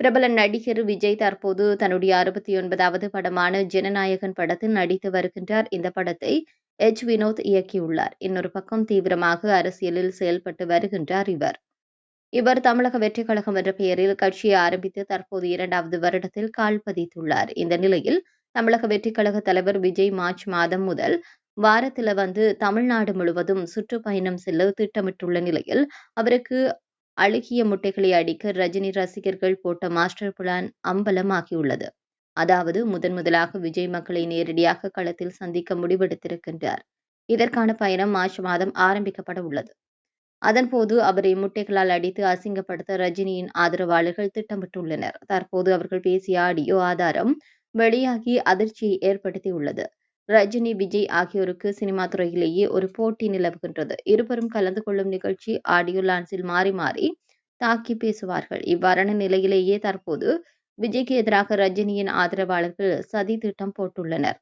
பிரபல நடிகர் விஜய் தற்போது தன்னுடைய அறுபத்தி ஒன்பதாவது படமான ஜனநாயகன் படத்தில் நடித்து வருகின்றார். இந்த படத்தை எச். வினோத் இயக்கியுள்ளார். இன்னொரு பக்கம் தீவிரமாக அரசியலில் செயல்பட்டு வருகின்றார் இவர். இவர் தமிழக வெற்றி கழகம் என்ற பெயரில் கட்சியை ஆரம்பித்து தற்போது இரண்டாவது வருடத்தில் கால் பதித்துள்ளார். இந்த நிலையில் தமிழக வெற்றி கழக தலைவர் விஜய் மார்ச் மாதம் முதல் வாரத்தில் வந்து தமிழ்நாடு முழுவதும் சுற்றுப்பயணம் செல்ல திட்டமிட்டுள்ள நிலையில் அவருக்கு அழுகிய முட்டைகளை அடிக்க ரஜினி ரசிகர்கள் போட்ட மாஸ்டர் பிளான் அம்பலமாகியுள்ளது. அதாவது முதன் முதலாக விஜய் மக்களை நேரடியாக களத்தில் சந்திக்க முடிவெடுத்திருக்கின்றார். இதற்கான பயணம் மார்ச் மாதம் ஆரம்பிக்கப்பட உள்ளது. அதன்போது அவரை முட்டைகளால் அடித்து அசிங்கப்படுத்த ரஜினியின் ஆதரவாளர்கள் திட்டமிட்டுள்ளனர். தற்போது அவர்கள் பேசிய ஆடியோ ஆதாரம் வெளியாகி அதிர்ச்சியை ஏற்படுத்தியுள்ளது. ரஜினி விஜய் ஆகியோருக்கு சினிமா துறையிலேயே ஒரு போட்டி நிலவுகின்றது. இருவரும் கலந்து கொள்ளும் நிகழ்ச்சி ஆடியோ லான்ஸில் மாறி மாறி தாக்கி பேசுவார்கள். இவ்வாறான நிலையிலேயே தற்போது விஜய்க்கு எதிராக ரஜினியின் ஆதரவாளர்கள் சதி திட்டம் போட்டுள்ளனர்.